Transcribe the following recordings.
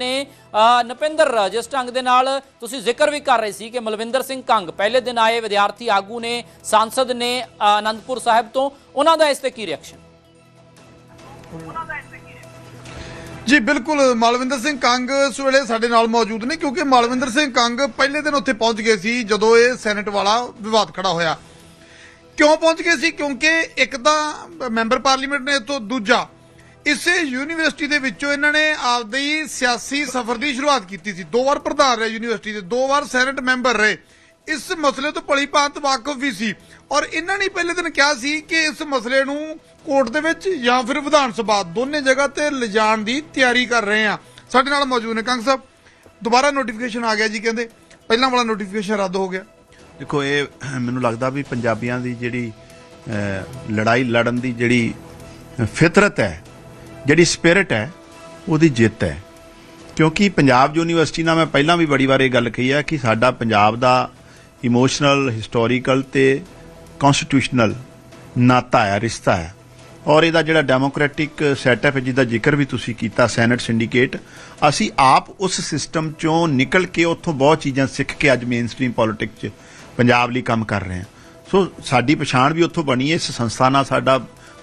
ਨੇ ਨਪਿੰਦਰ ਜਿਸ ਢੰਗ ਦੇ ਨਾਲ ਤੁਸੀਂ ਜ਼ਿਕਰ ਵੀ ਕਰ ਰਹੇ ਸੀ ਕਿ ਮਲਵਿੰਦਰ ਸਿੰਘ ਕੰਗ ਪਹਿਲੇ ਦਿਨ ਆਏ ਵਿਦਿਆਰਥੀ ਆਗੂ ਨੇ, ਸੰਸਦ ਨੇ ਆਨੰਦਪੁਰ ਸਾਹਿਬ ਤੋਂ। ਉਹਨਾਂ ਦਾ ਇਸ ਤੇ ਕੀ ਰਿਐਕਸ਼ਨ ਜੀ, ਬਿਲਕੁਲ, ਮਾਲਵਿੰਦਰ ਸਿੰਘ ਕੰਗ ਇਸ ਵੇਲੇ ਸਾਡੇ ਨਾਲ ਮੌਜੂਦ ਨੇ, ਕਿਉਂਕਿ ਮਾਲਵਿੰਦਰ ਸਿੰਘ ਕੰਗ ਪਹਿਲੇ ਦਿਨ ਉੱਥੇ ਪਹੁੰਚ ਗਏ ਸੀ ਜਦੋਂ ਇਹ ਸੈਨੇਟ ਵਾਲਾ ਵਿਵਾਦ ਖੜਾ ਹੋਇਆ। ਕਿਉਂ ਪਹੁੰਚ ਗਏ ਸੀ? ਕਿਉਂਕਿ ਇੱਕ ਤਾਂ ਮੈਂਬਰ ਪਾਰਲੀਮੈਂਟ ਨੇ ਤੋਂ ਦੂਜਾ ਇਸੇ ਯੂਨੀਵਰਸਿਟੀ ਦੇ ਵਿੱਚੋਂ ਇਹਨਾਂ ਨੇ ਆਪਦੀ ਸਿਆਸੀ ਸਫ਼ਰ ਦੀ ਸ਼ੁਰੂਆਤ ਕੀਤੀ ਸੀ। ਦੋ ਵਾਰ ਪ੍ਰਧਾਨ ਰਹੇ ਯੂਨੀਵਰਸਿਟੀ ਦੇ, ਦੋ ਵਾਰ ਸੈਨੇਟ ਮੈਂਬਰ ਰਹੇ। ਇਸ ਮਸਲੇ ਤੋਂ ਭਲੀ ਭਾਂਤ ਵਾਕਫ ਵੀ ਸੀ। ਔਰ ਇਹਨਾਂ ਨੇ ਪਹਿਲੇ ਦਿਨ ਕਿਹਾ ਸੀ ਕਿ ਇਸ ਮਸਲੇ ਨੂੰ ਕੋਰਟ ਦੇ ਵਿੱਚ ਜਾਂ ਫਿਰ ਵਿਧਾਨ ਸਭਾ ਦੋਨੇ ਜਗ੍ਹਾ ਤੇ ਲਿਜਾਣ ਦੀ ਤਿਆਰੀ ਕਰ ਰਹੇ ਆ ਸਾਡੇ ਨਾਲ ਮੌਜੂਦ ਨੇ ਕੰਗ ਸਾਹਿਬ। ਦੁਬਾਰਾ ਨੋਟੀਫਿਕੇਸ਼ਨ ਆ ਗਿਆ ਜੀ ਕਹਿੰਦੇ। ਪਹਿਲਾਂ ਵਾਲਾ ਨੋਟੀਫਿਕੇਸ਼ਨ ਰੱਦ ਹੋ ਗਿਆ। ਦੇਖੋ, ਇਹ ਮੈਨੂੰ ਲੱਗਦਾ ਵੀ ਪੰਜਾਬੀਆਂ ਦੀ ਜਿਹੜੀ ਲੜਾਈ ਲੜਨ ਦੀ ਜਿਹੜੀ ਫਿਤਰਤ ਹੈ ਜਿਹੜੀ ਸਪਿਰਿਟ ਹੈ, ਉਹਦੀ ਜਿੱਤ ਹੈ। ਕਿਉਂਕਿ ਪੰਜਾਬ ਯੂਨੀਵਰਸਿਟੀ ਨਾਲ ਮੈਂ ਪਹਿਲਾਂ ਵੀ ਬੜੀ ਵਾਰ ਇਹ ਗੱਲ ਕਹੀ ਹੈ ਕਿ ਸਾਡਾ ਪੰਜਾਬ ਦਾ ਇਮੋਸ਼ਨਲ ਹਿਸਟੋਰੀਕਲ ਤੇ ਕਨਸਟੀਟਿਊਸ਼ਨਲ ਨਾਤਾ ਹੈ, ਰਿਸ਼ਤਾ ਹੈ। ਔਰ ਇਹਦਾ ਜਿਹੜਾ ਡੈਮੋਕ੍ਰੈਟਿਕ ਸੈਟਅਪ ਹੈ ਜਿਹਦਾ ਜ਼ਿਕਰ ਵੀ ਤੁਸੀਂ ਕੀਤਾ ਸੈਨੇਟ ਸਿੰਡੀਕੇਟ ਅਸੀਂ ਆਪ ਉਸ ਸਿਸਟਮ ਚੋਂ ਨਿਕਲ ਕੇ ਉੱਥੋਂ ਬਹੁਤ ਚੀਜ਼ਾਂ ਸਿੱਖ ਕੇ ਅੱਜ ਮੇਨਸਟ੍ਰੀਮ ਪੋਲਿਟਿਕਸ 'ਚ ਪੰਜਾਬ ਲਈ ਕੰਮ ਕਰ ਰਹੇ ਹਾਂ। ਸੋ ਸਾਡੀ ਪਛਾਣ ਵੀ ਉੱਥੋਂ ਬਣੀ ਹੈ, ਇਸ ਸੰਸਥਾ ਨਾਲ ਸਾਡਾ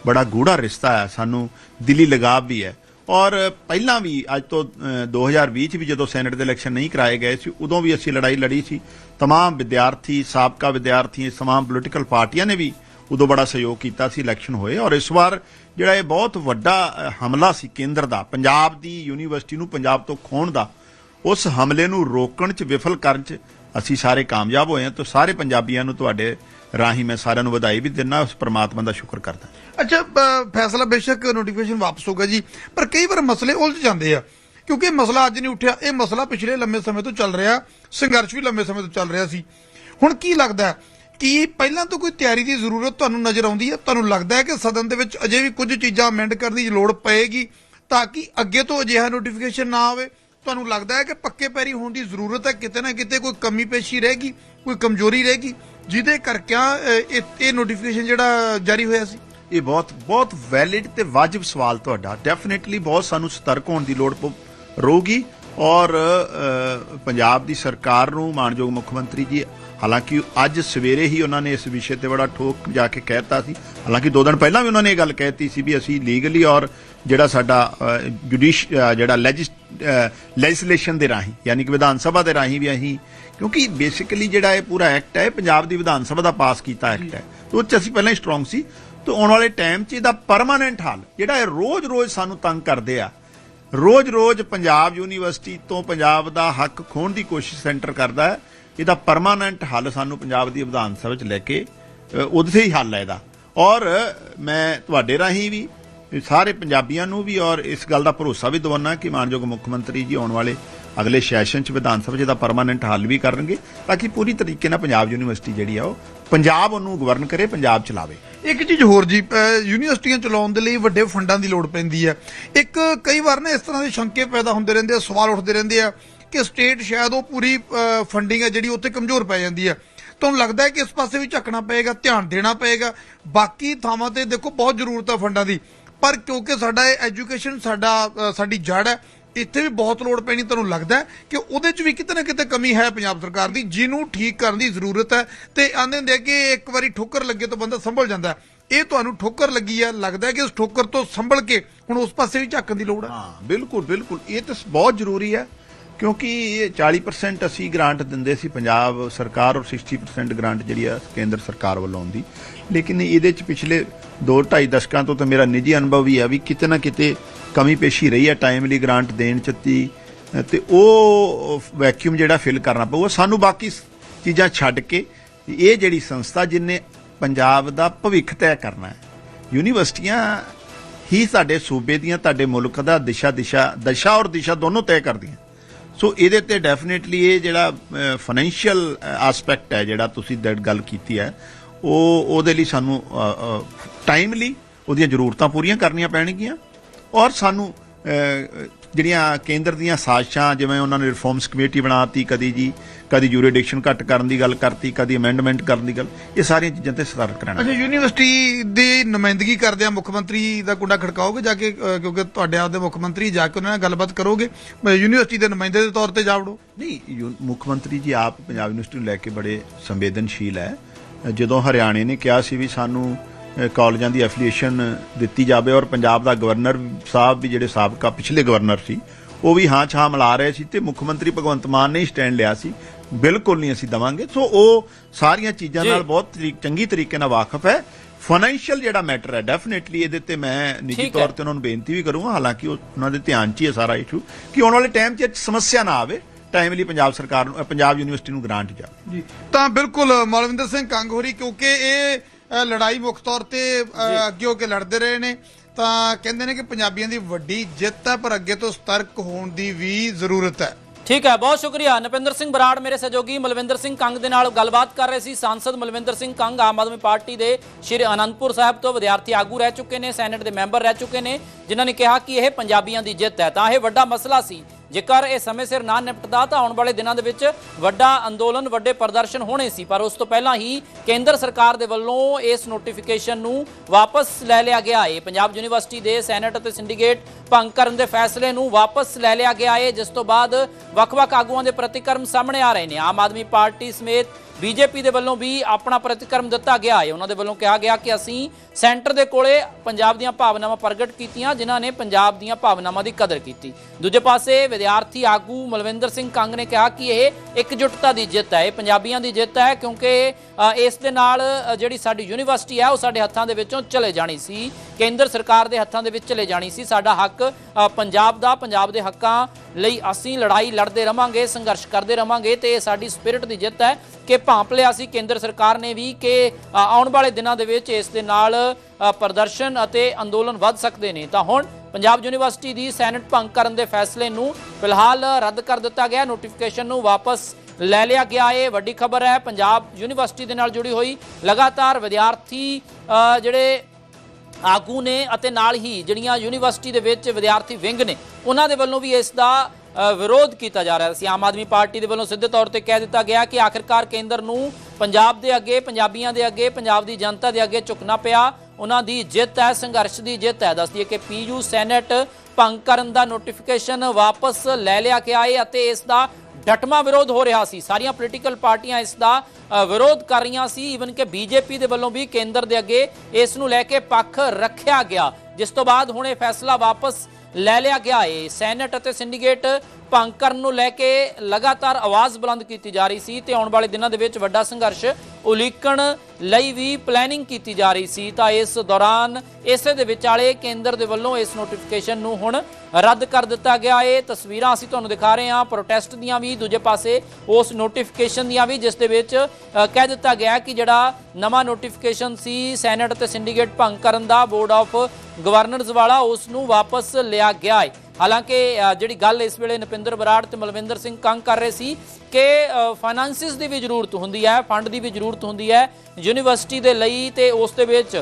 ਬੜਾ ਗੂੜਾ ਰਿਸ਼ਤਾ ਹੈ ਸਾਨੂੰ ਦਿਲੀ ਲਗਾਵ ਵੀ ਹੈ ਔਰ ਪਹਿਲਾਂ ਵੀ ਅੱਜ ਤੋਂ ਅਹ, 2020 ਚ ਵੀ ਜਦੋਂ ਸੈਨੇਟ ਦੇ ਇਲੈਕਸ਼ਨ ਨਹੀਂ ਕਰਾਏ ਗਏ ਸੀ ਉਦੋਂ ਵੀ ਅਸੀਂ ਲੜਾਈ ਲੜੀ ਸੀ तमाम ਵਿਦਿਆਰਥੀ ਸਾਬਕਾ ਵਿਦਿਆਰਥੀ तमाम ਪੋਲੀਟੀਕਲ ਪਾਰਟੀਆਂ ਨੇ ਵੀ ਉਦੋਂ ਬੜਾ ਸਹਿਯੋਗ ਕੀਤਾ ਸੀ ਇਲੈਕਸ਼ਨ ਹੋਏ ਔਰ ਇਸ ਵਾਰ ਜਿਹੜਾ ਇਹ ਬਹੁਤ ਵੱਡਾ ਅਹ, ਹਮਲਾ ਸੀ ਕੇਂਦਰ ਦਾ ਪੰਜਾਬ ਦੀ ਯੂਨੀਵਰਸਿਟੀ ਨੂੰ ਪੰਜਾਬ ਤੋਂ ਖੋਣ ਦਾ ਉਸ ਹਮਲੇ ਨੂੰ ਰੋਕਣ ਚ ਵਿਫਲ ਕਰਨ ਚ ਅਸੀਂ ਸਾਰੇ ਕਾਮਯਾਬ ਹੋਏ ਹਾਂ ਤਾਂ ਸਾਰੇ ਪੰਜਾਬੀਆਂ ਨੂੰ ਤੁਹਾਡੇ ਰਾਹੀਂ ਮੈਂ ਸਾਰਿਆਂ ਨੂੰ ਵਧਾਈ ਵੀ ਦਿੰਦਾ, ਉਸ ਪ੍ਰਮਾਤਮਾ ਦਾ ਸ਼ੁਕਰ ਕਰਦਾ। ਅੱਛਾ ਫੈਸਲਾ ਬੇਸ਼ੱਕ ਨੋਟੀਫਿਕੇਸ਼ਨ ਵਾਪਸ ਹੋ ਜੀ, ਪਰ ਕਈ ਵਾਰ ਮਸਲੇ ਉਲਝ ਜਾਂਦੇ ਆ, ਕਿਉਂਕਿ ਮਸਲਾ ਅੱਜ ਨਹੀਂ ਉੱਠਿਆ, ਇਹ ਮਸਲਾ ਪਿਛਲੇ ਲੰਮੇ ਸਮੇਂ ਤੋਂ ਚੱਲ ਰਿਹਾ, ਸੰਘਰਸ਼ ਵੀ ਲੰਮੇ ਸਮੇਂ ਤੋਂ ਚੱਲ ਰਿਹਾ ਸੀ। ਹੁਣ ਕੀ ਲੱਗਦਾ ਹੈ ਪਹਿਲਾਂ ਤੋਂ ਕੋਈ ਤਿਆਰੀ ਦੀ ਜ਼ਰੂਰਤ ਤੁਹਾਨੂੰ ਨਜ਼ਰ ਆਉਂਦੀ ਹੈ? ਤੁਹਾਨੂੰ ਲੱਗਦਾ ਹੈ ਕਿ ਸਦਨ ਦੇ ਵਿੱਚ ਅਜੇ ਵੀ ਕੁਝ ਚੀਜ਼ਾਂ ਅਮੈਂਡ ਕਰਨ ਦੀ ਲੋੜ ਪਏਗੀ ਤਾਂ ਕਿ ਅੱਗੇ ਤੋਂ ਅਜਿਹਾ ਨੋਟੀਫਿਕੇਸ਼ਨ ਨਾ ਆਵੇ? ਤੁਹਾਨੂੰ ਲੱਗਦਾ ਹੈ ਕਿ ਪੱਕੇ ਪੈਰੀ ਹੋਣ ਦੀ ਜ਼ਰੂਰਤ ਹੈ, ਕਿਤੇ ਨਾ ਕਿਤੇ ਕੋਈ ਕਮੀ ਪੇਸ਼ੀ ਰਹੇਗੀ, ਕੋਈ ਕਮਜ਼ੋਰੀ ਰਹੇਗੀ? ਜਿਹਦੇ ਕਰਕੇ ਇਹ ਨੋਟੀਫਿਕੇਸ਼ਨ ਜਿਹੜਾ ਜਾਰੀ ਹੋਇਆ ਸੀ। ਇਹ ਬਹੁਤ ਬਹੁਤ ਵੈਲਿਡ ਤੇ ਵਾਜਬ ਸਵਾਲ ਤੁਹਾਡਾ। ਡੈਫੀਨਿਟਲੀ ਬਹੁਤ ਸਾਨੂੰ ਸਤਰਕ ਹੋਣ ਦੀ ਲੋੜ ਪਊ- ਰਹੂਗੀ। ਔਰ ਪੰਜਾਬ ਦੀ ਸਰਕਾਰ ਨੂੰ ਮਾਨਯੋਗ ਮੁੱਖ ਮੰਤਰੀ ਜੀ ਹਾਲਾਂਕਿ ਅੱਜ ਸਵੇਰੇ ਹੀ ਉਹਨਾਂ ਨੇ ਇਸ ਵਿਸ਼ੇ ਤੇ ਬੜਾ ਠੋਕ ਜਾ ਕੇ ਕਹਿਤਾ ਸੀ। ਹਾਲਾਂਕਿ ਦੋ ਦਿਨ ਪਹਿਲਾਂ ਵੀ ਉਹਨਾਂ ਨੇ ਇਹ ਗੱਲ ਕਹਿਤੀ ਸੀ ਵੀ ਅਸੀਂ ਲੀਗਲੀ ਔਰ ਜਿਹੜਾ ਸਾਡਾ ਜੁਡੀਸ਼ ਜਿਹੜਾ ਲੈਜਿਸਲੇਸ਼ਨ ਦੇ ਰਾਹੀਂ ਯਾਨੀ ਕਿ ਵਿਧਾਨ ਸਭਾ ਦੇ ਰਾਹੀਂ ਵੀ ਅਸੀਂ ਕਿਉਂਕਿ ਬੇਸਿਕਲੀ ਜਿਹੜਾ ਇਹ ਪੂਰਾ ਐਕਟ ਹੈ ਪੰਜਾਬ ਦੀ ਵਿਧਾਨ ਸਭਾ ਦਾ ਪਾਸ ਕੀਤਾ ਐਕਟ ਹੈ। ਤੇ ਉਹ 'ਚ ਅਸੀਂ ਪਹਿਲਾਂ ਹੀ ਸਟਰੋਂਗ ਸੀ। ਤੇ ਆਉਣ ਵਾਲੇ ਟਾਈਮ 'ਚ ਇਹਦਾ ਪਰਮਾਨੈਂਟ ਹੱਲ ਜਿਹੜਾ ਇਹ ਰੋਜ਼-ਰੋਜ਼ ਸਾਨੂੰ ਤੰਗ ਕਰਦੇ ਆ। ਰੋਜ਼-ਰੋਜ਼ ਪੰਜਾਬ ਯੂਨੀਵਰਸਿਟੀ ਤੋਂ ਪੰਜਾਬ ਦਾ ਹੱਕ ਖੋਣ ਦੀ ਕੋਸ਼ਿਸ਼ ਸੈਂਟਰ ਕਰਦਾ ਹੈ। ਇਹਦਾ ਪਰਮਾਨੈਂਟ ਹੱਲ ਸਾਨੂੰ ਪੰਜਾਬ ਦੀ ਵਿਧਾਨ ਸਭਾ 'ਚ ਲੈ ਕੇ ਅ, ਉਹਦੇ ਹੀ ਹੱਲ ਹੈ ਇਹਦਾ। ਔਰ ਮੈਂ ਤੁਹਾਡੇ ਰਾਹੀਂ ਵੀ ਸਾਰੇ ਪੰਜਾਬੀਆਂ ਨੂੰ ਵੀ ਔਰ ਇਸ ਗੱਲ ਦਾ ਭਰੋਸਾ ਵੀ ਦਿਵਾਉਣਾ ਕਿ ਮਾਨਯੋਗ ਮੁੱਖ ਮੰਤਰੀ ਜੀ ਆਉਣ ਵਾਲੇ ਅਗਲੇ ਸੈਸ਼ਨ 'ਚ ਵਿਧਾਨ ਸਭਾ 'ਚ ਇਹਦਾ ਪਰਮਾਨੈਂਟ ਹੱਲ ਵੀ ਕਰਨਗੇ ਤਾਂ ਕਿ ਪੂਰੀ ਤਰੀਕੇ ਨਾਲ ਪੰਜਾਬ ਯੂਨੀਵਰਸਿਟੀ ਜਿਹੜੀ ਆ ਉਹ ਪੰਜਾਬ ਉਹਨੂੰ ਗਵਰਨ ਕਰੇ ਪੰਜਾਬ ਚਲਾਵੇ। ਇੱਕ ਚੀਜ਼ ਹੋਰ ਜੀ ਅਹ ਯੂਨੀਵਰਸਿਟੀਆਂ ਚਲਾਉਣ ਦੇ ਲਈ ਵੱਡੇ ਫੰਡਾਂ ਦੀ ਲੋੜ ਪੈਂਦੀ ਹੈ। ਇੱਕ ਕਈ ਵਾਰ ਨਾ ਇਸ ਤਰ੍ਹਾਂ ਦੇ ਸ਼ੰਕੇ ਪੈਦਾ ਹੁੰਦੇ ਰਹਿੰਦੇ ਆ ਸਵਾਲ ਉੱਠਦੇ ਰਹਿੰਦੇ ਆ ਕਿ ਸਟੇਟ ਸ਼ਾਇਦ ਉਹ ਪੂਰੀ ਫੰਡਿੰਗ ਹੈ ਜਿਹੜੀ ਉੱਥੇ ਕਮਜ਼ੋਰ ਪੈ ਜਾਂਦੀ ਹੈ। ਤੁਹਾਨੂੰ ਲੱਗਦਾ ਹੈ ਕਿ ਇਸ ਪਾਸੇ ਵੀ ਝੱਕਣਾ ਪਏਗਾ, ਧਿਆਨ ਦੇਣਾ ਪਏਗਾ? ਬਾਕੀ ਥਾਵਾਂ ਤੇ ਦੇਖੋ, ਬਹੁਤ ਜ਼ਰੂਰਤ ਹੈ ਫੰਡਾਂ ਦੀ। ਪਰ ਕਿਉਂਕਿ ਸਾਡਾ ਇਹ ਐਜੂਕੇਸ਼ਨ ਸਾਡਾ ਸਾਡੀ ਜੜ ਹੈ, ਇੱਥੇ ਵੀ ਬਹੁਤ ਲੋੜ ਪੈਣੀ ਤੁਹਾਨੂੰ ਲੱਗਦਾ ਕਿ ਉਹਦੇ 'ਚ ਵੀ ਕਿਤੇ ਨਾ ਕਿਤੇ ਕਮੀ ਹੈ ਪੰਜਾਬ ਸਰਕਾਰ ਦੀ, ਜਿਹਨੂੰ ਠੀਕ ਕਰਨ ਦੀ ਜ਼ਰੂਰਤ ਹੈ ਤੇ ਆਂਦੇ ਹੁੰਦੇ ਆ ਕਿ ਇੱਕ ਵਾਰੀ ਠੋਕਰ ਲੱਗੇ ਤਾਂ ਬੰਦਾ ਸੰਭਲ ਜਾਂਦਾ ਇਹ ਤੁਹਾਨੂੰ ਠੋਕਰ ਲੱਗੀ ਹੈ, ਲੱਗਦਾ ਕਿ ਉਸ ਠੋਕਰ ਤੋਂ ਸੰਭਲ ਕੇ ਹੁਣ ਉਸ ਪਾਸੇ ਵੀ ਝਾਕਣ ਦੀ ਲੋੜ ਹੈ। ਹਾਂ, ਬਿਲਕੁਲ ਬਿਲਕੁਲ। ਇਹ ਤਾਂ ਬਹੁਤ ਜ਼ਰੂਰੀ ਹੈ। ਕਿਉਂਕਿ ਇਹ 40% ਅਸੀਂ ਗ੍ਰਾਂਟ ਦਿੰਦੇ ਸੀ ਪੰਜਾਬ ਸਰਕਾਰ ਔਰ 60% ਗ੍ਰਾਂਟ ਜਿਹੜੀ ਆ ਕੇਂਦਰ ਸਰਕਾਰ ਵੱਲੋਂ ਆਉਂਦੀ। ਲੇਕਿਨ ਇਹਦੇ ਚ ਪਿਛਲੇ 2.5 ਦਸ਼ਕਾਂ ਤੋਂ ਤਾਂ ਮੇਰਾ ਨਿੱਜੀ ਅਨੁਭਵ ਵੀ ਆ ਵੀ ਕਿਤੇ ਨਾ ਕਿਤੇ ਕਮੀ ਪੇਸ਼ੀ ਰਹੀ ਆ ਟਾਈਮਲੀ ਗ੍ਰਾਂਟ ਦੇਣ ਚ ਤੀ ਤੇ ਉਹ ਵੈਕਿਊਮ ਜਿਹੜਾ ਫਿਲ ਕਰਨਾ ਪਊਗਾ ਸਾਨੂੰ ਬਾਕੀ ਚੀਜ਼ਾਂ ਛੱਡ ਕੇ ਇਹ ਜਿਹੜੀ ਸੰਸਥਾ ਜਿਨੇ ਪੰਜਾਬ ਦਾ ਭਵਿੱਖ ਤੈਅ ਕਰਨਾ ਹੈ, ਯੂਨੀਵਰਸਿਟੀਆਂ ਹੀ ਸਾਡੇ ਸੂਬੇ ਦੀਆਂ, ਤੁਹਾਡੇ ਮੁਲਕ ਦਾ ਦਿਸ਼ਾ ਦਿਸ਼ਾ ਦਸ਼ਾ ਔਰ ਦਿਸ਼ਾ ਦੋਨੋਂ ਤੈਅ ਕਰਦੀਆਂ। ਸੋ ਇਹਦੇ ਤੇ ਡੈਫੀਨਿਟਲੀ ਇਹ ਜਿਹੜਾ ਫਾਈਨੈਂਸ਼ੀਅਲ ਐਸਪੈਕਟ ਹੈ ਜਿਹੜਾ ਤੁਸੀਂ ਦੈਟ ਗੱਲ ਕੀਤੀ ਹੈ, ਉਹ, ਉਹਦੇ ਲਈ ਸਾਨੂੰ ਟਾਈਮਲੀ ਉਹਦੀਆਂ ਜ਼ਰੂਰਤਾਂ ਪੂਰੀਆਂ ਕਰਨੀਆਂ ਪੈਣਗੀਆਂ ਔਰ ਸਾਨੂੰ ਜਿਹੜੀਆਂ ਕੇਂਦਰ ਦੀਆਂ ਸਾਜ਼ਿਸ਼ਾਂ ਜਿਵੇਂ ਉਹਨਾਂ ਨੇ ਰਿਫਾਰਮਸ ਕਮੇਟੀ ਬਣਾਤੀ ਕਦੀ ਜੀ ਕਦੀ ਜੂਰੀਡਿਕਸ਼ਨ ਘੱਟ ਕਰਨ ਦੀ ਗੱਲ ਕਰਤੀ ਕਦੀ ਅਮੈਂਡਮੈਂਟ ਕਰਨ ਦੀ ਗੱਲ ਇਹ ਸਾਰੀਆਂ ਚੀਜ਼ਾਂ ਤੇ ਸਦਾਰਤ ਕਰਾਣਾ ਅੱਛਾ ਯੂਨੀਵਰਸਿਟੀ ਦੀ ਨੁਮਾਇੰਦਗੀ ਕਰਦੇ ਆ ਮੁੱਖ ਮੰਤਰੀ ਦਾ ਕੁੰਡਾ ਖੜਕਾਓਗੇ ਜਾ ਕੇ ਕਿਉਂਕਿ ਤੁਹਾਡੇ ਆਪਦੇ ਮੁੱਖ ਮੰਤਰੀ ਜਾ ਕੇ ਉਹਨਾਂ ਨਾਲ ਗੱਲਬਾਤ ਕਰੋਗੇ? ਯੂਨੀਵਰਸਿਟੀ ਦੇ ਨੁਮਾਇੰਦੇ ਦੇ ਤੌਰ ਤੇ ਜਾ ਵੜੋ। ਨਹੀਂ ਮੁੱਖ ਮੰਤਰੀ ਜੀ ਆਪ ਪੰਜਾਬ ਯੂਨੀਵਰਸਿਟੀ ਨੂੰ ਲੈ ਕੇ ਬੜੇ ਸੰਵੇਦਨਸ਼ੀਲ ਹੈ। ਜਦੋਂ ਹਰਿਆਣੇ ਨੇ ਕਿਹਾ ਸੀ ਵੀ ਸਾਨੂੰ ਕਾਲਜਾਂ ਦੀ ਐਫੀਲੀਏਸ਼ਨ ਦਿੱਤੀ ਜਾਵੇ ਔਰ ਪੰਜਾਬ ਦਾ ਗਵਰਨਰ ਸਾਹਿਬ ਵੀ ਜਿਹੜੇ ਸਾਬਕਾ ਪਿਛਲੇ ਗਵਰਨਰ ਸੀ ਉਹ ਵੀ ਹਾਂ ਛਾਂ ਮਿਲਾ ਰਹੇ ਸੀ ਤੇ ਮੁੱਖ ਮੰਤਰੀ ਭਗਵੰਤ ਮਾਨ ਨੇ ਸਟੈਂਡ ਲਿਆ ਸੀ। ਬਿਲਕੁਲ ਨਹੀਂ ਅਸੀਂ ਦਵਾਂਗੇ। ਸੋ ਉਹ ਸਾਰੀਆਂ ਚੀਜ਼ਾਂ। ਨਾਲ ਬਹੁਤ ਚੰਗੀ ਤਰੀਕੇ ਨਾਲ ਵਾਕਿਫ ਹੈ। ਫਾਈਨੈਂਸ਼ੀਅਲ ਜਿਹੜਾ ਮੈਟਰ ਹੈ ਡੈਫੀਨਿਟਲੀ ਇਹਦੇ ਤੇ ਮੈਂ ਨਿੱਜੀ। ਤੌਰ ਤੇ ਉਹਨਾਂ ਨੂੰ ਬੇਨਤੀ ਵੀ ਕਰੂੰਗਾ। ਹਾਲਾਂਕਿ ਉਹ ਉਹਨਾਂ ਦੇ ਧਿਆਨ 'ਚ ਹੀ ਹੈ ਸਾਰਾ ਇਸ਼ੂ ਕਿ ਆਉਣ ਵਾਲੇ ਟਾਈਮ 'ਚ ਸਮੱਸਿਆ ਨਾ ਆਵੇ ਟਾਈਮਲੀ ਪੰਜਾਬ ਸਰਕਾਰ ਨੂੰ ਪੰਜਾਬ ਯੂਨੀਵਰਸਿਟੀ ਨੂੰ ਗ੍ਰਾਂਟ ਜਾਵੇ। ਜੀ। ਤਾਂ ਬਿਲਕੁਲ ਮਾਲਵਿੰਦਰ ਸਿੰਘ ਕੰਗ ਹੋਰੀ ਕਿਉਂਕਿ ਇਹ ਲੜਾਈ ਮੁੱਖ ਤੌਰ ਤੇ ਅੱਗੇ ਹੋ ਕੇ ਲੜਦੇ ਰਹੇ ਨੇ। ਤਾਂ ਕਹਿੰਦੇ ਨੇ ਕਿ ਪੰਜਾਬੀਆਂ ਦੀ ਵੱਡੀ ਜਿੱਤ ਹੈ ਪਰ ਅੱਗੇ ਤੋਂ ਸਤਰਕ ਹੋਣ ਦੀ ਵੀ ਜ਼ਰੂਰਤ ਹੈ। ਠੀਕ ਹੈ ਬਹੁਤ ਸ਼ੁਕਰੀਆ। ਨਪਿੰਦਰ ਸਿੰਘ ਬਰਾੜ ਮੇਰੇ ਸਹਿਯੋਗੀ ਮਲਵਿੰਦਰ ਸਿੰਘ ਕੰਗ ਦੇ ਨਾਲ ਗੱਲਬਾਤ ਕਰ ਰਹੇ ਸੀ। ਸਾਂਸਦ ਮਲਵਿੰਦਰ ਸਿੰਘ ਕੰਗ ਆਮ ਆਦਮੀ ਪਾਰਟੀ ਦੇ ਸ਼੍ਰੀ ਅਨੰਦਪੁਰ ਸਾਹਿਬ ਤੋਂ ਵਿਦਿਆਰਥੀ ਆਗੂ ਰਹਿ ਚੁੱਕੇ ਨੇ ਸੈਨੇਟ ਦੇ ਮੈਂਬਰ ਰਹਿ ਚੁੱਕੇ ਨੇ ਜਿਨ੍ਹਾਂ ਨੇ ਕਿਹਾ ਕਿ ਇਹ ਪੰਜਾਬੀਆਂ ਦੀ ਜਿੱਤ ਹੈ। ਤਾਂ ਇਹ ਵੱਡਾ ਮਸਲਾ ਸੀ ਜੇਕਰ ਇਹ ਸਮੇਂ ਸਿਰ ਨਾ ਨਿਪਟਦਾ, ਤਾਂ ਆਉਣ ਵਾਲੇ ਦਿਨਾਂ ਦੇ ਵਿੱਚ ਵੱਡਾ ਅੰਦੋਲਨ, ਵੱਡੇ ਪ੍ਰਦਰਸ਼ਨ ਹੋਣੇ ਸੀ। ਪਰ ਉਸ ਤੋਂ ਪਹਿਲਾਂ ਹੀ ਕੇਂਦਰ ਸਰਕਾਰ ਦੇ ਵੱਲੋਂ ਇਸ ਨੋਟੀਫਿਕੇਸ਼ਨ ਨੂੰ ਵਾਪਸ ਲੈ ਲਿਆ ਗਿਆ ਹੈ। ਪੰਜਾਬ ਯੂਨੀਵਰਸਿਟੀ ਦੇ ਸੈਨੇਟ ਅਤੇ ਸਿੰਡੀਕੇਟ ਭੰਗ ਕਰਨ ਦੇ ਫੈਸਲੇ ਨੂੰ ਵਾਪਸ ਲੈ ਲਿਆ ਗਿਆ ਹੈ, ਜਿਸ ਤੋਂ ਬਾਅਦ ਵੱਖ-ਵੱਖ ਆਗੂਆਂ ਦੇ ਪ੍ਰਤੀਕਰਮ ਸਾਹਮਣੇ ਆ ਰਹੇ ਨੇ। ਆਮ ਆਦਮੀ ਪਾਰਟੀ ਸਮੇਤ ਬੀਜੇਪੀ ਦੇ ਵੱਲੋਂ ਵੀ ਆਪਣਾ ਪ੍ਰਤੀਕਰਮ ਦਿੱਤਾ ਗਿਆ ਹੈ। ਉਹਨਾਂ ਦੇ ਵੱਲੋਂ ਕਿਹਾ ਗਿਆ ਕਿ ਅਸੀਂ ਸੈਂਟਰ ਦੇ ਕੋਲੇ ਪੰਜਾਬ ਦੀਆਂ ਭਾਵਨਾਵਾਂ ਪ੍ਰਗਟ ਕੀਤੀਆਂ, ਜਿਨ੍ਹਾਂ ਨੇ ਪੰਜਾਬ ਦੀਆਂ ਭਾਵਨਾਵਾਂ ਦੀ ਕਦਰ ਕੀਤੀ। ਦੂਜੇ ਪਾਸੇ ਵਿਦਿਆਰਥੀ ਆਗੂ ਮਲਵਿੰਦਰ ਸਿੰਘ ਕੰਗ ਨੇ ਕਿਹਾ ਕਿ ਇਹ ਇਕਜੁੱਟਤਾ ਦੀ ਜਿੱਤ ਹੈ, ਇਹ ਪੰਜਾਬੀਆਂ ਦੀ ਜਿੱਤ ਹੈ, ਕਿਉਂਕਿ ਇਸ ਦੇ ਨਾਲ ਜਿਹੜੀ ਸਾਡੀ ਯੂਨੀਵਰਸਿਟੀ ਹੈ, ਉਹ ਸਾਡੇ ਹੱਥਾਂ ਦੇ ਵਿੱਚੋਂ ਚਲੇ ਜਾਣੀ ਸੀ। ਕੇਂਦਰ ਸਰਕਾਰ ਦੇ ਹੱਥਾਂ ਦੇ ਵਿੱਚ ਚਲੇ ਜਾਣੀ ਸੀ। ਸਾਡਾ ਹੱਕ ਪੰਜਾਬ ਦਾ, ਪੰਜਾਬ ਦੇ ਹੱਕਾਂ ਲਈ ਅਸੀਂ ਲੜਾਈ ਲੜਦੇ ਰਵਾਂਗੇ, ਸੰਘਰਸ਼ ਕਰਦੇ ਰਵਾਂਗੇ ਤੇ ਇਹ ਸਾਡੀ ਸਪਿਰਿਟ ਦੀ ਜਿੱਤ ਹੈ ਕਿ ਭਾਂਪ ਲਿਆ ਸੀ ਕੇਂਦਰ ਸਰਕਾਰ ਨੇ ਵੀ ਕਿ ਆਉਣ ਵਾਲੇ ਦਿਨਾਂ ਦੇ ਵਿੱਚ ਇਸ ਦੇ ਨਾਲ ਪ੍ਰਦਰਸ਼ਨ ਅਤੇ ਅੰਦੋਲਨ ਵੱਧ ਸਕਦੇ ਨੇ। ਤਾਂ ਹੁਣ ਪੰਜਾਬ ਯੂਨੀਵਰਸਿਟੀ ਦੀ ਸੈਨੇਟ ਭੰਗ ਕਰਨ ਦੇ ਫੈਸਲੇ ਨੂੰ ਫਿਲਹਾਲ ਰੱਦ ਕਰ ਦਿੱਤਾ ਗਿਆ। ਨੋਟੀਫਿਕੇਸ਼ਨ ਨੂੰ ਵਾਪਸ ਲੈ ਲਿਆ ਗਿਆ ਇਹ ਵੱਡੀ ਖਬਰ ਹੈ, ਪੰਜਾਬ ਯੂਨੀਵਰਸਿਟੀ ਦੇ ਨਾਲ ਜੁੜੀ ਹੋਈ ਲਗਾਤਾਰ ਵਿਦਿਆਰਥੀ ਜਿਹੜੇ ਆਗੂ ਨੇ ਅਤੇ ਨਾਲ ਹੀ ਜਿਹੜੀਆਂ ਯੂਨੀਵਰਸਿਟੀ ਦੇ ਵਿੱਚ ਵਿਦਿਆਰਥੀ ਵਿੰਗ ਨੇ, ਉਹਨਾਂ ਦੇ ਵੱਲੋਂ ਵੀ ਇਸ ਦਾ ਵਿਰੋਧ ਕੀਤਾ ਜਾ ਰਿਹਾ। ਸੀ ਆਮ ਆਦਮੀ ਪਾਰਟੀ ਦੇ ਵੱਲੋਂ ਸਿੱਧੇ ਤੌਰ ਤੇ ਕਹਿ ਦਿੱਤਾ ਗਿਆ ਕਿ ਆਖਿਰਕਾਰ ਕੇਂਦਰ ਨੂੰ ਪੰਜਾਬ ਦੇ ਅੱਗੇ, ਪੰਜਾਬੀਆਂ ਦੇ ਅੱਗੇ, ਪੰਜਾਬ ਦੀ ਜਨਤਾ ਦੇ ਅੱਗੇ ਝੁਕਣਾ ਪਿਆ। ਉਹਨਾਂ ਦੀ ਜਿੱਤ ਹੈ, ਸੰਘਰਸ਼ ਦੀ ਜਿੱਤ ਹੈ, ਦੱਸਦੀ ਹੈ ਕਿ ਪੀਯੂ ਸੈਨੇਟ ਭੰਗ ਕਰਨ ਦਾ ਨੋਟੀਫਿਕੇਸ਼ਨ ਵਾਪਸ ਲੈ ਲਿਆ ਗਿਆ ਹੈ ਅਤੇ ਇਸ ਦਾ ਡਟਮਾ ਵਿਰੋਧ ਹੋ ਰਿਹਾ ਸੀ। ਸਾਰੀਆਂ ਪੋਲੀਟੀਕਲ ਪਾਰਟੀਆਂ ਇਸ ਦਾ ਵਿਰੋਧ ਕਰ ਰਹੀਆਂ ਸੀ। ਈਵਨ ਕਿ ਬੀਜੇਪੀ ਦੇ ਵੱਲੋਂ ਵੀ ਕੇਂਦਰ ਦੇ ਅੱਗੇ ਇਸ ਨੂੰ ਲੈ ਕੇ ਪੱਖ ਰੱਖਿਆ ਗਿਆ। ਜਿਸ ਤੋਂ ਬਾਅਦ ਹੁਣ ਇਹ ਫੈਸਲਾ ਵਾਪਸ ਲੈ ਲਿਆ ਗਿਆ ਏ। ਸੈਨੇਟ ਅਤੇ ਸਿੰਡੀਕੇਟ ਭੰਗ ਕਰਨ ਨੂੰ ਲੈ ਕੇ ਲਗਾਤਾਰ ਆਵਾਜ਼ ਬੁਲੰਦ ਕੀਤੀ ਜਾ ਰਹੀ ਸੀ ਤੇ ਆਉਣ ਵਾਲੇ ਦਿਨਾਂ ਦੇ ਵਿੱਚ ਵੱਡਾ ਸੰਘਰਸ਼ ਉਲੀਕਣ ਲਈ ਵੀ ਪਲੈਨਿੰਗ ਕੀਤੀ ਜਾ ਰਹੀ ਸੀ। ਤਾਂ ਇਸ ਦੌਰਾਨ ਇਸੇ ਦੇ ਵਿਚਾਲੇ ਕੇਂਦਰ ਦੇ ਵੱਲੋਂ ਇਸ ਨੋਟੀਫਿਕੇਸ਼ਨ ਨੂੰ ਹੁਣ ਰੱਦ ਕਰ ਦਿੱਤਾ ਗਿਆ ਹੈ ਤਸਵੀਰਾਂ ਅਸੀਂ ਤੁਹਾਨੂੰ ਦਿਖਾ ਰਹੇ ਹਾਂ। ਪ੍ਰੋਟੈਸਟ ਦੀਆਂ ਵੀ ਦੂਜੇ ਪਾਸੇ ਉਸ ਨੋਟੀਫਿਕੇਸ਼ਨ ਦੀਆਂ ਵੀ, ਜਿਸ ਦੇ ਵਿੱਚ ਕਹਿ ਦਿੱਤਾ ਗਿਆ ਕਿ ਜਿਹੜਾ ਨਵਾਂ ਨੋਟੀਫਿਕੇਸ਼ਨ ਸੀ ਸੈਨੇਟ ਤੇ ਸਿੰਡੀਕੇਟ ਭੰਗ ਕਰਨ ਦਾ ਬੋਰਡ ਆਫ ਗਵਰਨਰਸ ਵਾਲਾ, ਉਸ ਨੂੰ ਵਾਪਸ ਲਿਆ ਗਿਆ ਹੈ ਹਾਲਾਂਕਿ ਜਿਹੜੀ ਗੱਲ ਇਸ ਵੇਲੇ ਨਪਿੰਦਰ ਬਰਾੜ ਤੇ ਮਲਵਿੰਦਰ ਸਿੰਘ ਕੰਗ ਕਰ ਰਹੇ ਸੀ ਕਿ ਫਾਈਨਾਂਸਿਸ ਦੀ ਵੀ ਜ਼ਰੂਰਤ ਹੁੰਦੀ ਹੈ ਫੰਡ ਦੀ ਵੀ ਜ਼ਰੂਰਤ ਹੁੰਦੀ ਹੈ, ਯੂਨੀਵਰਸਿਟੀ ਦੇ ਲਈ ਤੇ ਉਸ ਦੇ ਵਿੱਚ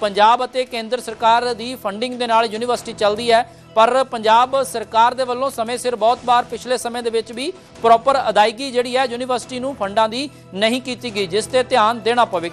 ਪੰਜਾਬ ਅਤੇ ਕੇਂਦਰ ਸਰਕਾਰ ਦੀ ਫੰਡਿੰਗ ਦੇ ਨਾਲ ਯੂਨੀਵਰਸਿਟੀ ਚੱਲਦੀ ਹੈ, ਪਰ ਪੰਜਾਬ ਸਰਕਾਰ ਦੇ ਵੱਲੋਂ ਸਮੇਂ ਸਿਰ ਬਹੁਤ ਵਾਰ ਪਿਛਲੇ ਸਮੇਂ ਦੇ ਵਿੱਚ ਵੀ ਪ੍ਰੋਪਰ ਅਦਾਇਗੀ ਜਿਹੜੀ ਹੈ ਯੂਨੀਵਰਸਿਟੀ ਨੂੰ ਫੰਡਾਂ ਦੀ ਨਹੀਂ ਕੀਤੀ ਗਈ, ਜਿਸ ਤੇ ਧਿਆਨ ਦੇਣਾ ਪਵੇਗਾ।